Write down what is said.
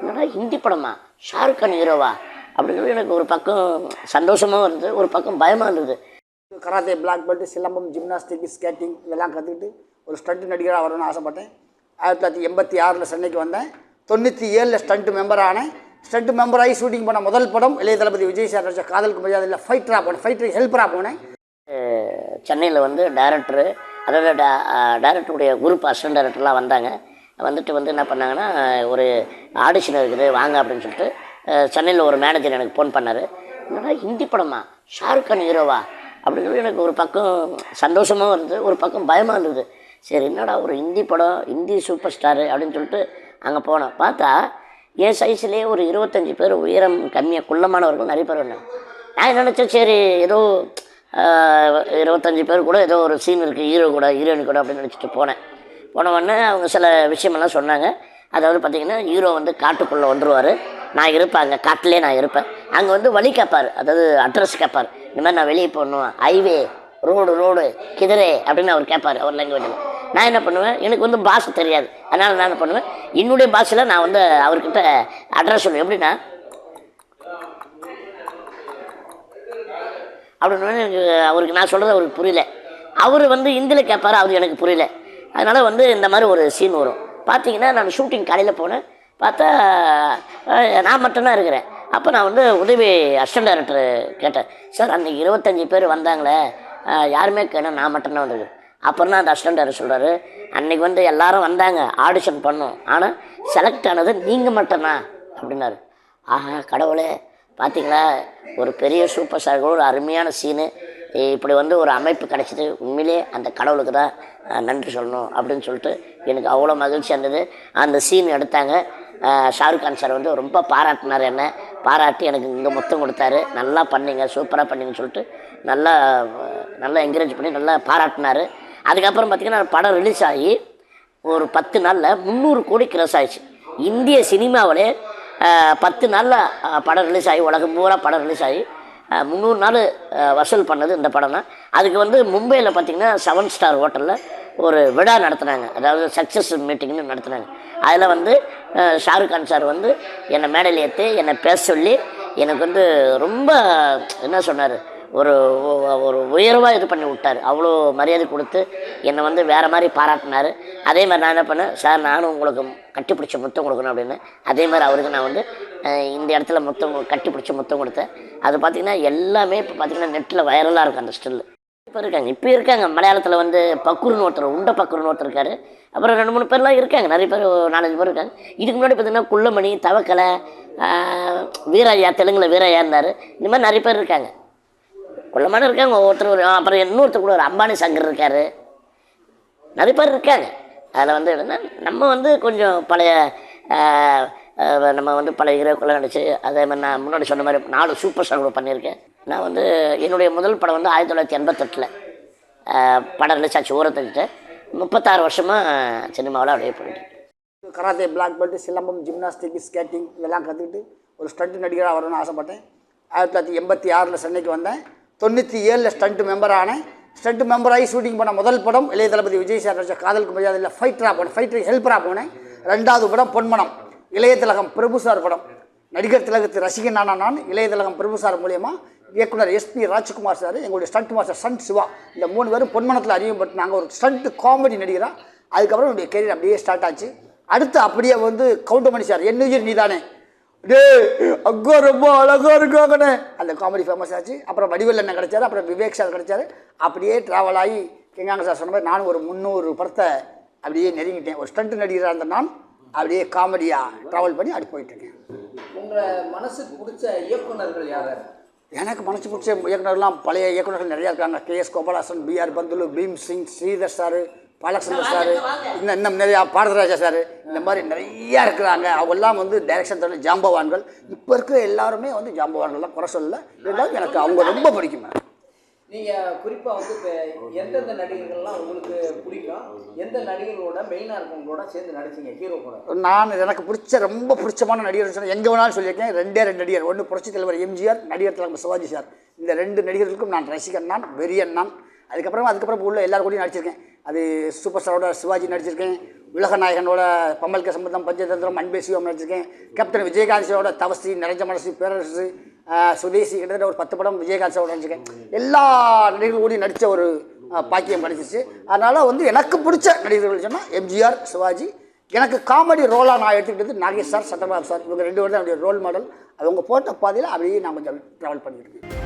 என்னடா ஹிந்தி படமா? ஷாருக் கான் ஹீரோவா? அப்படின்னு சொல்லி எனக்கு ஒரு பக்கம் சந்தோஷமாகவும் இருந்தது ஒரு பக்கம் பயமாக இருந்தது. Karate black belt silambam gymnastic skating இதெல்லாம் கற்றுக்கிட்டு ஒரு ஸ்டண்ட் நடிகராக வரணும்னு ஆசைப்பட்டேன். ஆயிரத்தி தொள்ளாயிரத்தி எண்பத்தி ஆறில் சென்னைக்கு வந்தேன். தொண்ணூற்றி ஏழில் ஸ்டண்ட் மெம்பர் ஆனேன். ஸ்டண்ட் மெம்பராகி ஷூட்டிங் பண்ண முதல் படம் இளைய தளபதி விஜய் சார் நடிச்ச காதலுக்கு மரியாதையில் ஃபைட்டராக போனேன் ஃபைட்டர் ஹெல்ப்பராக போனேன். சென்னையில் வந்து டைரக்டரு அதாவது டைரக்டருடைய குரூப் அசிஸ்டன்ட் டைரக்டர்லாம் வந்தாங்க. வந்துட்டு வந்து என்ன பண்ணாங்கன்னா ஒரு ஆடிஷன் இருக்குது வாங்க அப்படின்னு சொல்லிட்டு சென்னையில் ஒரு மேனேஜர் எனக்கு ஃபோன் பண்ணார். என்னடா ஹிந்தி படமா? ஷாருக் கான் ஹீரோவா? அப்படின்னு சொல்லி எனக்கு ஒரு பக்கம் சந்தோஷமாகவும் இருந்தது ஒரு பக்கம் பயமாக இருந்தது. சரி என்னடா ஒரு ஹிந்தி படம் ஹிந்தி சூப்பர் ஸ்டாரு அப்படின்னு சொல்லிட்டு அங்கே போனேன் பார்த்தா என் சைஸ்லேயே ஒரு இருபத்தஞ்சி பேர் உயரம் கம்மியாக குள்ளமானவர்கள் நிறைய பேர் வந்தாங்க. நான் நினச்சேன் சரி ஏதோ இருபத்தஞ்சி பேர் கூட ஏதோ ஒரு சீன் இருக்குது ஹீரோ கூட ஹீரோயின் கூட அப்படின்னு நினச்சிட்டு போனேன். போனவொடனே அவங்க சில விஷயமெல்லாம் சொன்னாங்க. அதாவது பார்த்திங்கன்னா ஹீரோ வந்து காட்டுக்குள்ளே வந்துருவார். நான் இருப்பேன் அங்கே காட்டிலே நான் இருப்பேன். அங்கே வந்து வழி கேட்பார் அதாவது அட்ரஸ் கேட்பார் இந்த மாதிரி நான் வெளியே போகணும். ஹைவே ரோடு ரோடு கிதிரே அப்படின்னு அவர் கேட்பார் அவர் லாங்குவேஜில் நான் என்ன பண்ணுவேன்? எனக்கு வந்து பாஷை தெரியாது. அதனால் நான் என்ன பண்ணுவேன்? என்னுடைய பாஷையில் நான் வந்து அவர்கிட்ட அட்ரஸ் சொல்லுவேன். எப்படின்னா அப்படின்னு எனக்கு அவருக்கு நான் சொல்கிறது அவருக்கு புரியல. அவர் வந்து ஹிந்தியில் கேட்பார் அவர் எனக்கு புரியல. அதனால் வந்து இந்த மாதிரி ஒரு சீன் வரும். பார்த்தீங்கன்னா நான் ஷூட்டிங் காலையில் போனேன். பார்த்தா நான் மட்டும்தான் இருக்கிறேன். அப்போ நான் வந்து உதவி அசிஸ்டன்ட் டைரக்டர் கேட்டேன். சார் அன்றைக்கி இருபத்தஞ்சி பேர் வந்தாங்களே. யாருமே கேட்கணும் நான் மட்டும்தான் வந்திருக்கேன். அப்புறம் தான் அந்த அசிஸ்டன்ட் டைரக்டர் சொல்கிறாரு அன்றைக்கி வந்து எல்லாரும் வந்தாங்க. ஆடிஷன் பண்ணோம். ஆனால் செலக்ட் ஆனது நீங்கள் மட்டும்தான். அப்படின்னாரு. ஆஹா கடவுளே. பார்த்தீங்களா ஒரு பெரிய சூப்பர் ஸ்டார் ஒரு அருமையான சீனு இப்படி வந்து ஒரு அமைப்பு கிடச்சிது. உண்மையிலே அந்த கடவுளுக்கு தான் நன்றி சொல்லணும் அப்படின்னு சொல்லிட்டு எனக்கு அவ்வளோ மகிழ்ச்சியாக இருந்தது. அந்த சீன் எடுத்தாங்க. ஷாருக் கான் சார் வந்து ரொம்ப பாராட்டினார் என்னை. பாராட்டி எனக்கு இங்கே மொத்தம் கொடுத்தாரு. நல்லா பண்ணீங்க சூப்பராக பண்ணிங்கன்னு சொல்லிட்டு நல்லா நல்லா என்கரேஜ் பண்ணி நல்லா பாராட்டினார். அதுக்கப்புறம் பார்த்திங்கன்னா படம் ரிலீஸ் ஆகி ஒரு பத்து நாளில் முந்நூறு கோடி கிரஸ் ஆயிடுச்சு. இந்திய சினிமாவிலே பத்து நாளில் படம் ரிலீஸ் ஆகி உலகம் பூரா படம் ரிலீஸ் ஆகி முந்நூறு நாள் வசூல் பண்ணது இந்த படம் தான். அதுக்கு வந்து மும்பையில் பார்த்திங்கன்னா செவன் ஸ்டார் ஹோட்டலில் ஒரு விழா நடத்துனாங்க. அதாவது சக்ஸஸ் மீட்டிங்னு நடத்துனாங்க. அதில் வந்து ஷாருக் கான் சார் வந்து என்னை மேடையில் ஏற்றி என்னை பேச சொல்லி எனக்கு வந்து ரொம்ப என்ன சொன்னார் ஒரு ஒரு உயர்வாக இது பண்ணி விட்டார். அவ்வளோ மரியாதை கொடுத்து என்னை வந்து வேறு மாதிரி பாராட்டினார். அதே மாதிரி நான் என்ன பண்ணேன் சார் நானும் உங்களுக்கு கட்டிப்பிடிச்ச முத்தம் கொடுக்கணும் அப்படின்னு. அதே மாதிரி அவருக்கு நான் வந்து இந்த இடத்துல முத்தம் கட்டி பிடிச்ச முத்தம் கொடுத்தேன். அது பார்த்திங்கன்னா எல்லாமே இப்போ பார்த்திங்கன்னா நெட்டில் வைரலாக இருக்கும் அந்த ஸ்டில்லு இப்போ இருக்காங்க. இப்போ இருக்காங்க. மலையாளத்தில் வந்து பக்குருன்னு ஒருத்தர் உண்ட பக்குருன்னு ஒருத்தர் இருக்காரு. அப்புறம் ரெண்டு மூணு பேர்லாம் இருக்காங்க. நிறைய பேர் ஒரு நாலஞ்சு பேர் இருக்காங்க. இதுக்கு முன்னாடி பார்த்தீங்கன்னா குள்ளமணி தவக்கலை வீராயா தெலுங்கில் வீராயா இருந்தார். இந்த மாதிரி நிறைய பேர் இருக்காங்க. குள்ளமான இருக்காங்க. ஒவ்வொருத்தர் ஒரு அப்புறம் இன்னொருத்தர் கூட ஒரு அம்பானி சங்கர் இருக்கார். நிறைய பேர் இருக்காங்க. அதில் வந்து என்னன்னா நம்ம வந்து கொஞ்சம் பழைய நம்ம வந்து பழைய ஹீரோக்களை நடிச்சு அதே மாதிரி நான் முன்னாடி சொன்ன மாதிரி நாலு சூப்பர் ஸ்டார் கூட பண்ணியிருக்கேன். நான் வந்து என்னுடைய முதல் படம் வந்து ஆயிரத்தி தொள்ளாயிரத்தி எண்பத்தெட்டில் படம் ரிலீஸ் ஆச்சு முப்பத்தாறு வருஷமாக சினிமாவில் அப்படியே போயிட்டு karate black belt silambam gymnastic skating இதெல்லாம் கற்றுக்கிட்டு ஒரு ஸ்டண்ட் நடிகராக வரணும்னு ஆசைப்பட்டேன். ஆயிரத்தி தொள்ளாயிரத்தி எண்பத்தி ஆறில் சென்னைக்கு வந்தேன். தொண்ணூற்றி ஏழில் ஸ்டண்ட் மெம்பர் ஆனேன். ஸ்டண்ட் மெம்பராகி ஷூட்டிங் பண்ண முதல் படம் இளைய தளபதி விஜய் சார் நடிச்ச காதலுக்கு மரியாதையில் ஃபைட்டராக போனேன். ஃபைட்டர் ஹெல்ப்பராக போனேன். ரெண்டாவது படம் பொன்மனம். இளைய திலகம் பிரபு சார் படம். நடிகர் திலகத்து ரசிகனான நான் இளைய திலகம் பிரபு சார் மூலியமாக இயக்குனர் எஸ்பி ராஜ்குமார் சார் எங்களுடைய ஸ்டண்ட் மாஸ்டர் ஸ்டண்ட் சிவா. இந்த மூணு பேரும் பொன்மனத்தில் அறிமுகப்பட்டு நாங்கள் ஒரு ஸ்டண்ட் காமெடி நடிகராக அதுக்கப்புறம் என்னுடைய கெரியர் அப்படியே ஸ்டார்ட் ஆச்சு. அடுத்து அப்படியே வந்து கவுண்டமணி சார் என்னுயிர் நீதானே. டே அக்கா ரொம்ப அழகாக இருக்காங்கண்ணே. அந்த காமெடி ஃபேமஸ் ஆச்சு. அப்புறம் வடிவேல் அண்ணன் கிடைச்சாரு அப்புறம் விவேக் சார் கிடைச்சாரு. அப்படியே ட்ராவல் ஆகி கிங்காங்க சார் சொன்ன மாதிரி நானும் ஒரு முந்நூறு படத்தை அப்படியே நெருங்கிட்டேன். ஒரு ஸ்டண்ட் நடிகராக இருந்த நான் அப்படியே காமெடியாக ட்ராவல் பண்ணி அப்படி போயிட்டுருக்கேன். உங்களை மனசுக்கு பிடிச்ச இயக்குனர்கள் யார்? எனக்கு மனசு பிடிச்ச இயக்குனர்லாம் பழைய இயக்குனர்கள் நிறையா இருக்காங்க. K. S. Gopalahasan BR Panthulu Bhim Singh Sridhar sir Balachander sir இன்னும் இன்னும் நிறையா பாரதராஜா சார் இந்த மாதிரி நிறையா இருக்கிறாங்க. அவங்கெல்லாம் வந்து டைரக்ஷன் தர ஜாம்பவான்கள். இப்போ இருக்கிற எல்லாருமே வந்து ஜாம்பவான்கள்லாம் குறை சொல்லல. இருந்தாலும் எனக்கு அவங்க ரொம்ப பிடிக்கும். நீங்கள் குறிப்பாக வந்து இப்போ எந்தெந்த நடிகர்கள்லாம் உங்களுக்கு பிடிக்கும்? எந்த நடிகர்களோட மெயினாக இருக்கவங்களோட சேர்ந்து நடிச்சிங்க? ஹீரோ கூட. நான் எனக்கு பிடிச்ச ரொம்ப பிடிச்சமான நடிகர் சொன்னால் எங்கே வேணாலும் சொல்லியிருக்கேன். ரெண்டே ரெண்டு நடிகர். ஒன்று புரட்சி தலைவர் எம்ஜிஆர் நடிகர் தலைவர் சிவாஜி சார். இந்த ரெண்டு நடிகர்களுக்கும் நான் ரசிகன் நான் வெறியன் நான். அதுக்கப்புறம் அதுக்கப்புறம் உள்ள எல்லாரும் கூடயும் நடிச்சிருக்கேன். அது சூப்பர் ஸ்டாரோட சிவாஜி நடிச்சிருக்கேன். உலகநாயகனோட பம்பல்க சம்பந்தம் பஞ்சதந்திரம் அன்பே சிவம் நடிச்சிருக்கேன். கேப்டன் விஜயகாந்த் தவசி நிறைஞ்ச மனசு பேரரசு சுதேசி கிட்டத்தட்ட ஒரு பத்து படம் விஜயகாந்த் நடிச்சிருக்கேன். எல்லா நடிகர்கள் கூடி நடித்த ஒரு பாக்கியம் கிடைச்சிச்சு. அதனால் வந்து எனக்கு பிடிச்ச நடிகர்கள் சொன்னால் எம்ஜிஆர் சிவாஜி. எனக்கு காமெடி ரோலாக நான் எடுத்துக்கிட்டது நாகேஷ் சார் சத்யபாபு சார். இவங்க ரெண்டு பேரும் தான் என்னுடைய ரோல் மாடல் அவங்க போட்ட பாதையில் அப்படியே நான் கொஞ்சம் ட்ராவல் பண்ணிட்டு இருக்கேன்